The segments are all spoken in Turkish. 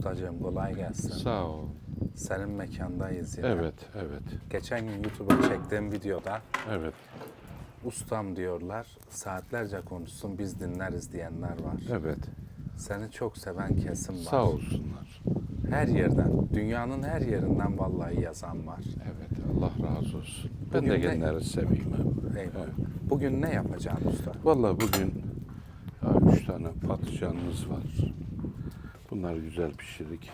Ustacığım kolay gelsin. Sağ ol. Senin mekandayız yine. Evet, evet, Geçen gün YouTube'a çektiğim videoda evet, ustam diyorlar saatlerce konuşsun biz dinleriz diyenler var. evet. Seni çok seven kesim var. Sağ olsunlar. Her yerden, dünyanın her yerinden vallahi yazan var. Evet, Allah razı olsun. Ben Bugün de de- genleri seveyim. Eyvallah. Bugün ne yapacaksın usta? Vallahi bugün ya, üç tane patlıcanımız var. Bunlar güzel pişirdik.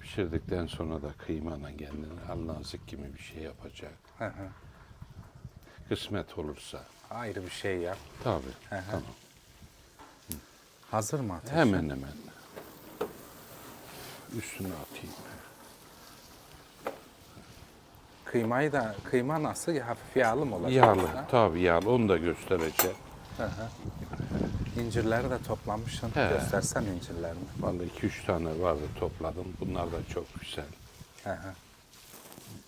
Pişirdikten sonra da kıymayla kendini alnazik gibi bir şey yapacak. Hı hı. Kısmet olursa. Ayrı bir şey yap. Tabii. Hı hı. Tamam. Hazır mı ateşin? Hemen hemen. Üstüne atayım. Kıymayı da, kıyma nasıl? Hafif yağlı mı olacak? Yağlı. Tabii yağlı. Onu da göstereceğim. Hı hı. İncirleri de toplamışsın. He. Göstersen incirlerini. Vallahi iki üç tane vardı topladım. Bunlar da çok güzel. Hı.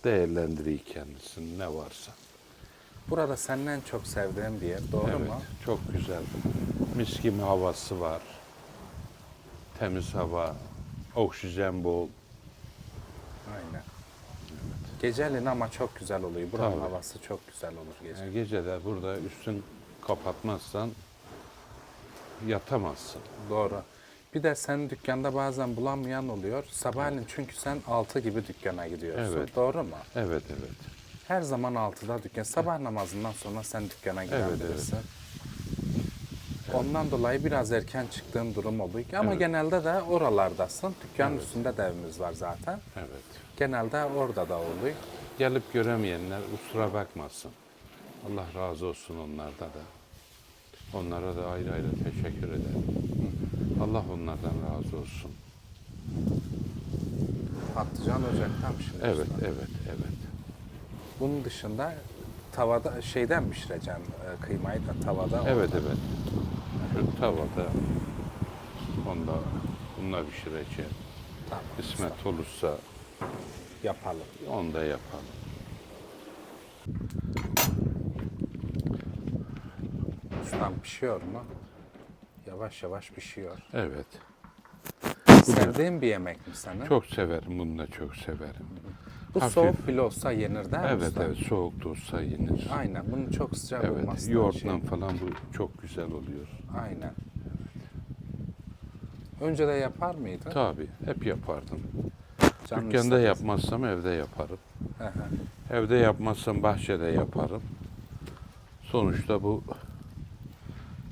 Değerlendiriyor kendisini ne varsa. Burada senin en çok sevdiğin bir yer. Doğru evet, mu? çok güzel. Mis gibi havası var. Temiz hava, oksijen bol. Aynen. Geceliğin ama çok güzel oluyor. Buranın Tabii. havası çok güzel olur gece. Yani gece de burada üstün kapatmazsan yatamazsın. Doğru. Bir de senin dükkanda bazen bulamayan oluyor. Sabahleyin çünkü sen 6 gibi dükkana gidiyorsun. Evet. Doğru mu? Evet, evet. Her zaman 6'da dükkan. Sabah namazından sonra sen dükkana gidebilirsin. Ondan dolayı biraz erken çıktığın durum oluyor. Ama Evet. genelde de oralardasın. Dükkanın üstünde de evimiz var zaten. Evet. Genelde orada da oluyor. Gelip göremeyenler kusura bakmasın. Allah razı olsun onlarda da. Onlara da ayrı ayrı teşekkür ederim. Allah onlardan razı olsun. Patlıcan ocaktan şimdi? Evet, evet, evet. Bunun dışında tavada şeyden mi pişireceğim e, kıymayı da tavada? Evet, evet. Şu tavada onda bununla pişireceğim. Tamam, Kısmet olursa yapalım. onu da yapalım. Ustam pişiyor mu? Yavaş yavaş pişiyor. Evet. Sevdiğin bir yemek mi senin? Çok severim, bunu da çok severim. Bu hafif. soğuk bile olsa yenir mi Evet, usta? evet. Soğuk da olsa yenir. Aynen. Bunun çok sıcak Evet, olması yoğurtla şey. falan bu çok güzel oluyor. Aynen. Önce de yapar mıydın? Tabii, hep yapardım. Canın Dükkanda istedi. yapmazsam evde yaparım. Hı hı. Evde yapmazsam bahçede yaparım. Sonuçta bu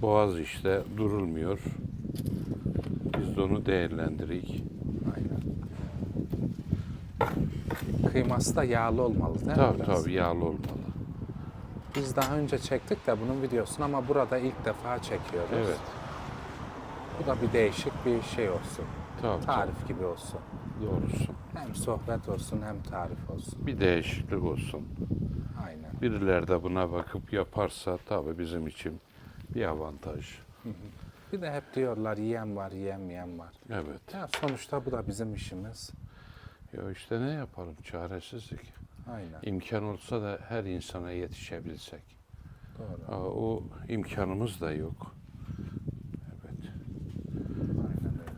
boğaz işte durulmuyor. Biz de onu değerlendirik. Aynen. Kıyması da yağlı olmalı değil mi? Tabii tabii yağlı olmalı. Biz daha önce çektik de bunun videosunu ama burada ilk defa çekiyoruz. Evet. Bu da bir değişik bir şey olsun. Tabii, Tarif gibi olsun. tabii. Doğrusu. Hem sohbet olsun hem tarif olsun. Bir değişiklik olsun. Aynen. Birileri de buna bakıp yaparsa tabii bizim için bir avantaj. Bir de hep diyorlar yiyen var, yiyemeyen var. Evet. Ya sonuçta bu da bizim işimiz. Ya işte ne yapalım çaresizlik. Aynen. İmkan olsa da her insana yetişebilsek. Doğru. O imkanımız da yok. Evet. Aynen öyle.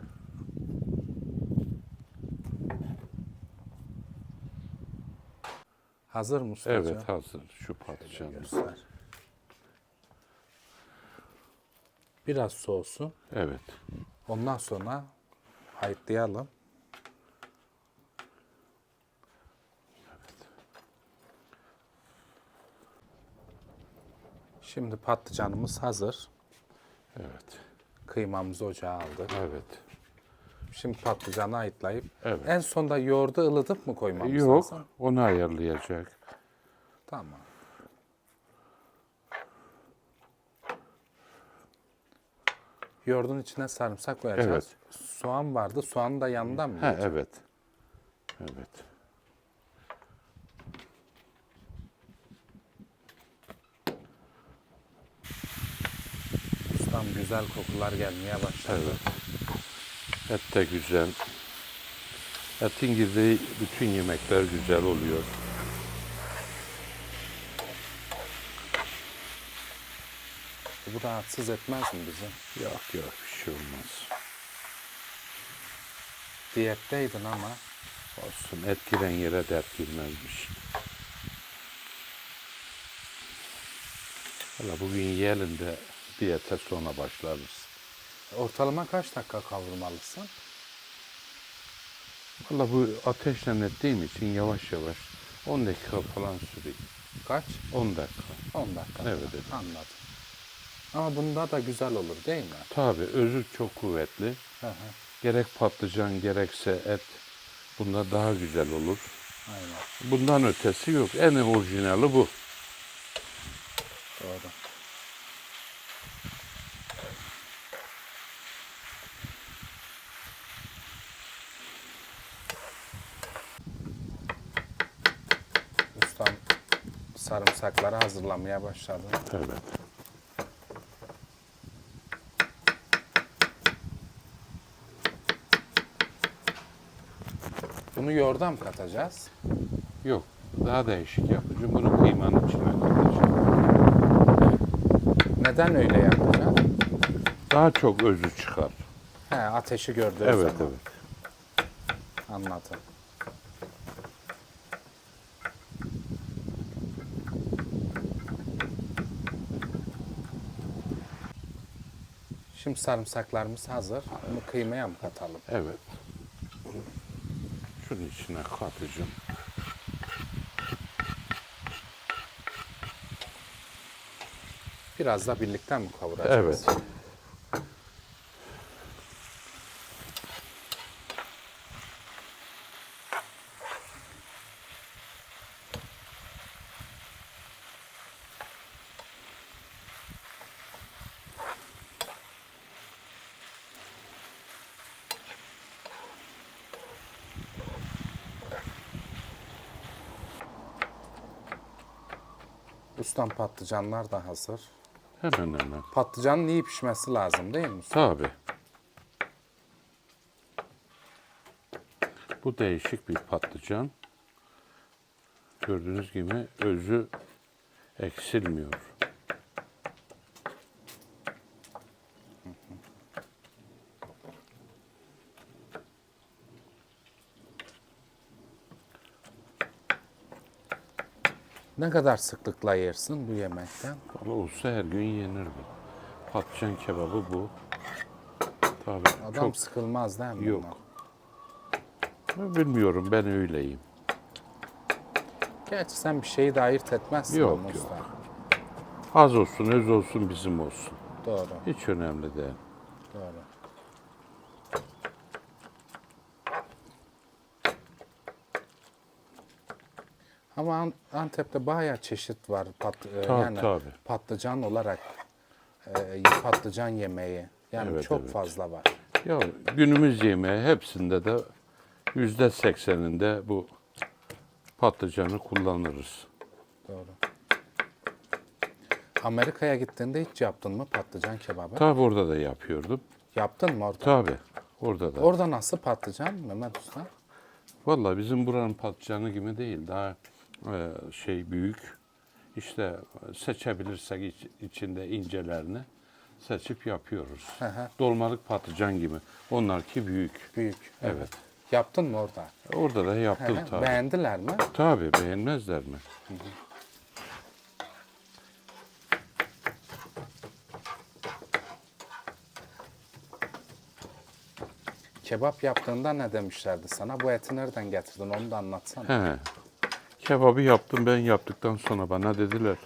Hazır mı ustacığım? Evet hazır şu patlıcan. Göster. Biraz soğusun. Evet. Ondan sonra ayıtlayalım. Şimdi patlıcanımız hazır. Evet. Kıymamızı ocağa aldık. Evet. Şimdi patlıcanı ayıtlayıp Evet. en sonda yoğurdu ılıtıp mı koymamız Yok, lazım? onu ayarlayacak. Tamam. Yoğurdun içine sarımsak koyacağız. Evet. Soğan vardı. Soğanı da yanından mı? Ha evet. Evet. Ustam güzel kokular gelmeye başladı. Evet. Et de güzel. Etin girdiği bütün yemekler güzel oluyor. Bu rahatsız etmez mi bizi? Yok yok bir şey olmaz. Diyetteydin ama. Olsun et giren yere dert girmezmiş. Valla bugün yiyelim de diyete sonra başlarız. Ortalama kaç dakika kavurmalısın? Valla bu ateşle ettiğim için yavaş yavaş 10 dakika falan sürüyor. Kaç? 10 dakika. 10 dakika. Evet, evet. Anladım. Ama bunda da güzel olur değil mi? Tabi özü çok kuvvetli. Hı hı. Gerek patlıcan gerekse et bunda daha güzel olur. Aynen. Bundan ötesi yok. En orijinali bu. Doğru. Ustam sarımsakları hazırlamaya başladı. Evet. Bunu yoğurda mı katacağız? Yok. Daha değişik yapacağım. Bunu kıymanın içine katacağım. Neden öyle yapacağız? Daha çok özü çıkar. He, ateşi gördüğü Evet zaman. evet. Anladım. Şimdi sarımsaklarımız hazır. Bunu kıymaya mı katalım? Evet. Şunun içine katacağım. Biraz da birlikte mi kavuracağız? Evet. Ustam patlıcanlar da hazır. Hemen hemen. Patlıcanın iyi pişmesi lazım değil mi? usta? Tabi. Bu değişik bir patlıcan. Gördüğünüz gibi özü eksilmiyor. Ne kadar sıklıkla yersin bu yemekten? Valla olsa her gün yenir bu. Patlıcan kebabı bu. Tabi Adam çok sıkılmaz değil mi? yok. bundan? Bilmiyorum ben öyleyim. Gerçi sen bir şeyi de ayırt etmezsin Yok, ama yok. Az olsun öz olsun bizim olsun. Doğru, Hiç önemli değil. doğru. Ama An- Antep'te bayağı çeşit var. Pat, e, Tabii, yani tabii. patlıcan olarak e, patlıcan yemeği. Yani Evet, çok evet. fazla var. Ya günümüz yemeği hepsinde de yüzde sekseninde bu patlıcanı kullanırız. Doğru. Amerika'ya gittiğinde hiç yaptın mı patlıcan kebabı? Tabi orada da yapıyordum. Yaptın mı orada? Tabi orada da. Orada nasıl patlıcan Mehmet Usta? Vallahi bizim buranın patlıcanı gibi değil. Daha şey büyük. İşte seçebilirsek iç- içinde incelerini seçip yapıyoruz. Hı hı. Dolmalık patlıcan gibi. Onlarki büyük. Büyük. Evet. Yaptın mı orada? Orada da Hı yaptım hı. tabi. Beğendiler mi? Tabi beğenmezler mi? Kebap yaptığında ne demişlerdi sana? Bu eti nereden getirdin onu da anlatsana. He. Kebabı yaptım ben yaptıktan sonra bana dediler.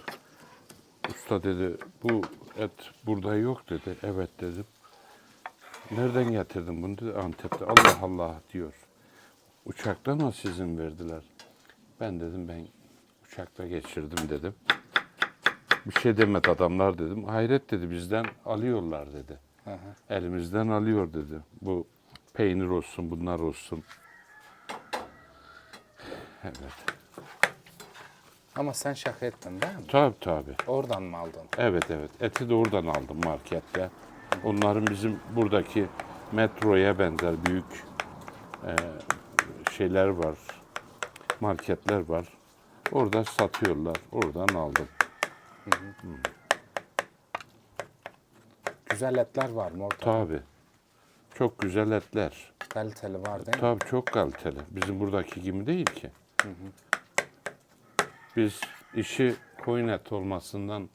Usta dedi bu et burada yok dedi. Evet dedim. Nereden getirdin bunu dedi. Antep'te. Allah Allah diyor. Uçakta mı sizin verdiler? Ben dedim ben uçakta geçirdim dedim. Bir şey demedi adamlar dedim. Hayret dedi bizden alıyorlar dedi. Hı hı. Elimizden alıyor dedi. Bu peynir olsun bunlar olsun. Evet. Ama sen şaka ettin değil mi? Tabii tabii. Oradan mı aldın? Evet evet. Eti de oradan aldım markette. Onların bizim buradaki metroya benzer büyük e, şeyler var. Marketler var. Orada satıyorlar. Oradan aldım. Güzel etler var mı orada? Tabii. Çok güzel etler. Kaliteli var değil mi? Tabii çok kaliteli. Bizim buradaki gibi değil ki. Biz işi koyun eti olmasından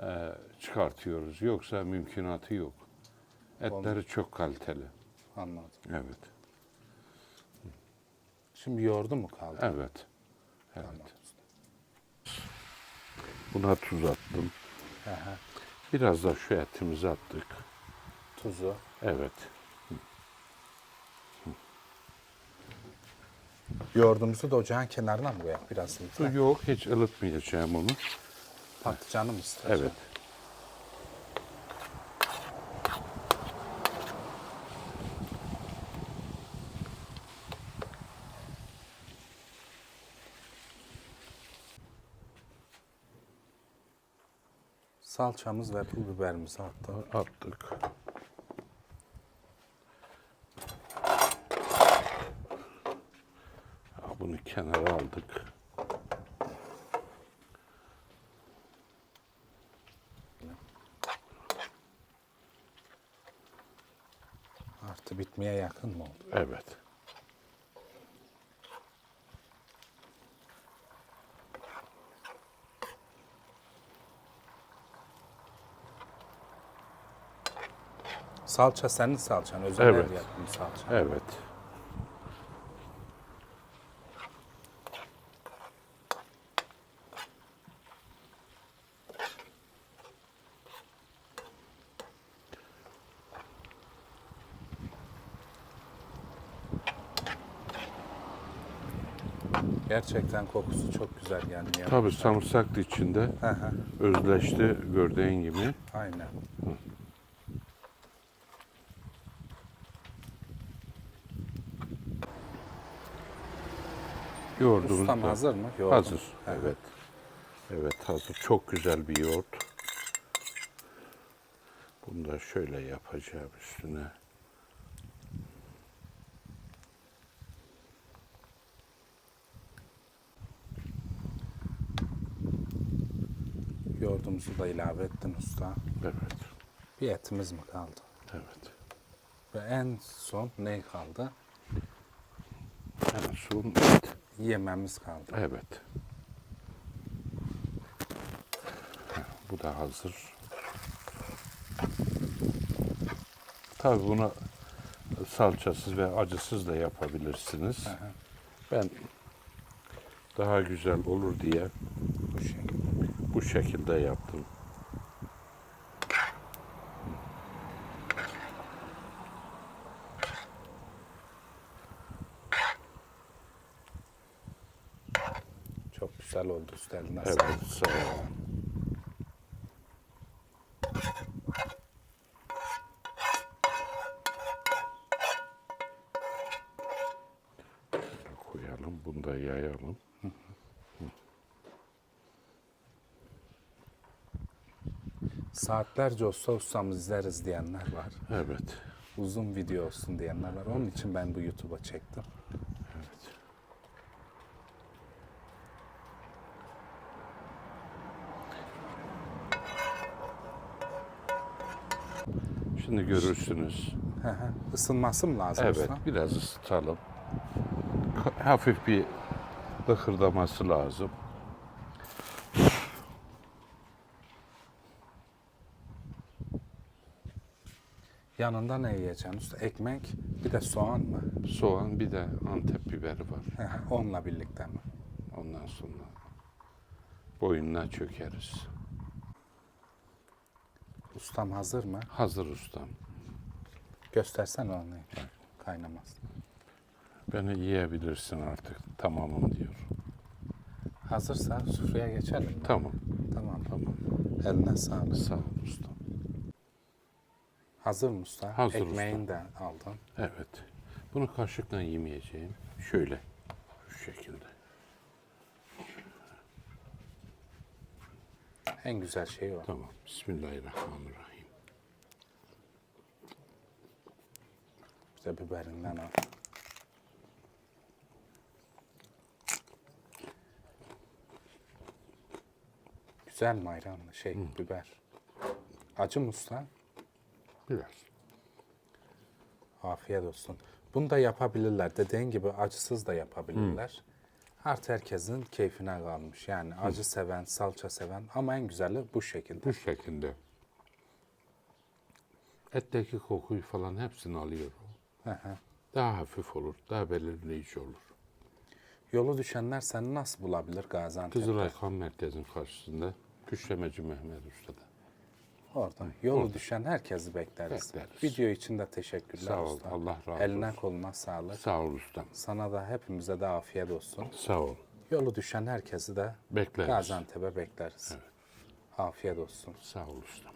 e, çıkartıyoruz. Yoksa mümkünatı yok. Etleri çok kaliteli. Anladım. Evet. Şimdi yoğurdu mu kaldı? Evet. Evet. Buna tuz attım. Aha. Biraz da şu etimizi attık. Tuzu. Evet. Yoğurdumuzu da ocağın kenarına mı koyak biraz? Su yok, hiç ılıtmayacağım onu. Patlıcanı mı istiyorsun? Evet. Salçamız ve pul biberimizi attık. Attık. Ha, Bunu kenara aldık. Artı bitmeye yakın mı oldu? Evet. Salça senin salçan. Özel Evet. ev yapımı salça. Evet. Gerçekten kokusu çok güzel yani. ya. Tabii sarımsak da içinde Hı hı, özleşti gördüğün gibi. Aynen. Yoğurdumuz Ustam da hazır mı? Yoğurdum. Hazır. Evet. Evet hazır. Çok güzel bir yoğurt. Bunu da şöyle yapacağım üstüne. Yoğurdumuzu da ilave ettin usta. Evet. Bir etimiz mi kaldı? Evet. Ve en son ne kaldı? En son et. Yememiz kaldı. Evet. Bu da hazır. Tabii bunu salçasız ve acısız da yapabilirsiniz. Ben daha güzel olur diye Bu şekilde. bu şekilde yaptım. Çok güzel oldu usta eline Evet, sağ. Şöyle koyalım, bunu da yayalım. Saatlerce olsa ustamız izleriz diyenler var. Evet, Uzun video olsun diyenler var. Onun için ben bu YouTube'a çektim. Şimdi görürsünüz. Hı hı. Isınması mı lazım Evet, usta? biraz ısıtalım. Hafif bir lıkırdaması lazım. Yanında ne yiyeceksin usta? Ekmek, bir de soğan mı? Soğan, bir de Antep biberi var. Hı hı. Onunla birlikte mi? Ondan sonra boyununa çökeriz. Ustam hazır mı? Hazır ustam. Göstersen onu. Kaynamaz. Beni yiyebilirsin artık. Tamamım diyor. Hazırsa sofraya geçelim mi? Tamam, Tamam. tamam. Eline sağlık. Sağ ol ustam. Hazır mı usta? Hazır Ekmeğini de aldın. Evet. Bunu kaşıkla yemeyeceğim. Şöyle. Şu şekilde. En güzel şey o. Tamam. Bismillahirrahmanirrahim. Bir de biberinden al. Güzel mi ayranlı şey biber? Acı mı usta? Biraz. Afiyet olsun. Bunu da yapabilirler. Dediğin gibi acısız da yapabilirler. Artık herkesin keyfine kalmış. Yani acı seven, salça seven ama en güzeli bu şekilde. Bu şekilde. Etteki kokuyu falan hepsini alıyor. Hı hı. Daha hafif olur, daha belirleyici olur. Yolu düşenler seni nasıl bulabilir Gaziantep'te? Kızılay Kan Merkezi'nin karşısında Küşlemeci Mehmet Usta'da. Orada. Yolu düşen herkesi bekleriz. Bekleriz. Video için de teşekkürler Sağ ol, usta. Allah razı Eline olsun. koluna sağlık. Sağ ol ustam. Sana da hepimize de afiyet olsun. Sağ ol. Yolu düşen herkesi de Bekleriz. Gaziantep'e bekleriz. Afiyet olsun. Sağ ol ustam.